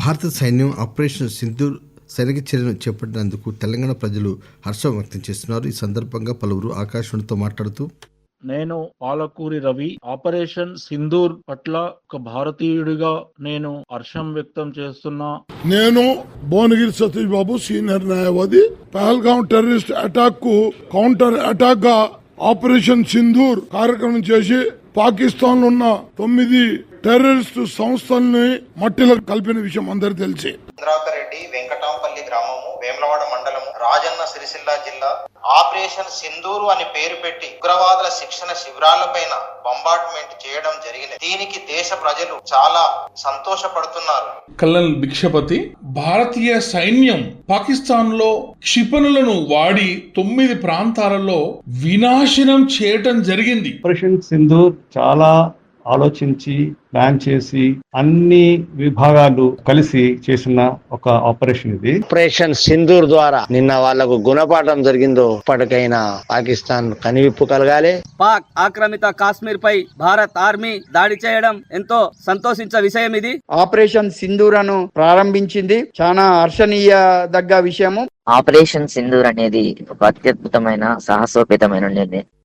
భారత సైన్యం ఆపరేషన్ సింధూర్ సైనిక చర్యను చేపట్టినందుకు తెలంగాణ ప్రజలు హర్షం వ్యక్తం చేస్తున్నారు. ఈ సందర్భంగా పలువురు ఆకాశవాణితో మాట్లాడుతూ నేను పాలకూరి రవి ఆపరేషన్ సింధూర్ పట్ల ఒక భారతీయుడిగా నేను హర్షం వ్యక్తం చేస్తున్నా. నేను భువనగిరి సతీష్ బాబు సీనియర్ న్యాయవాది పహల్గాం టెర్రరిస్ట్ అటాక్కు కౌంటర్ అటాక్గా ఆపరేషన్ సింధూర్ కార్యక్రమం చేసి పాకిస్తాన్లో ఉన్న తొమ్మిది టెర్రరిస్ట్ సంస్థల్ని మట్టిలో కలిపిన విషయం అందరికి తెలిసి. చంద్రాకర్ రెడ్డి వెంకటాంపల్లి గ్రామము వేములవాడ మండలము రాజన్న సిరిసిల్ల జిల్లా. ఆపరేషన్ సింధూరు అని పేరు పెట్టి ఉగ్రవాదుల శిక్షణ శిబిరాలపైన బొంబార్డ్మెంట్ చేయడం జరిగింది. దీనికి దేశ ప్రజలు చాలా సంతోషపడుతున్నారు. కల్నల్ భిక్షపతి భారతీయ సైన్యం పాకిస్తాన్లో క్షిపణులను వాడి తొమ్మిది ప్రాంతాలలో వినాశనం చేయటం జరిగింది. ఆపరేషన్ సింధూర్ చాలా ఆలోచించి ప్లాన్ చేసి అన్ని విభాగాలు కలిసి చేసిన ఒక ఆపరేషన్ ఇది. ఆపరేషన్ సింధూర్ ద్వారా నిన్న వాళ్ళకు గుణపాఠం జరిగిందో ఇప్పటికైనా పాకిస్తాన్ కనివిప్పు కలగాలి. పాక్ ఆక్రమిత కాశ్మీర్ పై భారత్ ఆర్మీ దాడి చేయడం ఎంతో సంతోషించే విషయం ఇది. ఆపరేషన్ సింధూరను ప్రారంభించింది. చాలా హర్షణీయ దగ్గ విషయము. ఆపరేషన్ సింధూర్ అనేది ఒక అత్యద్భుతమైన సాహసోపేతమైన నిర్ణయం.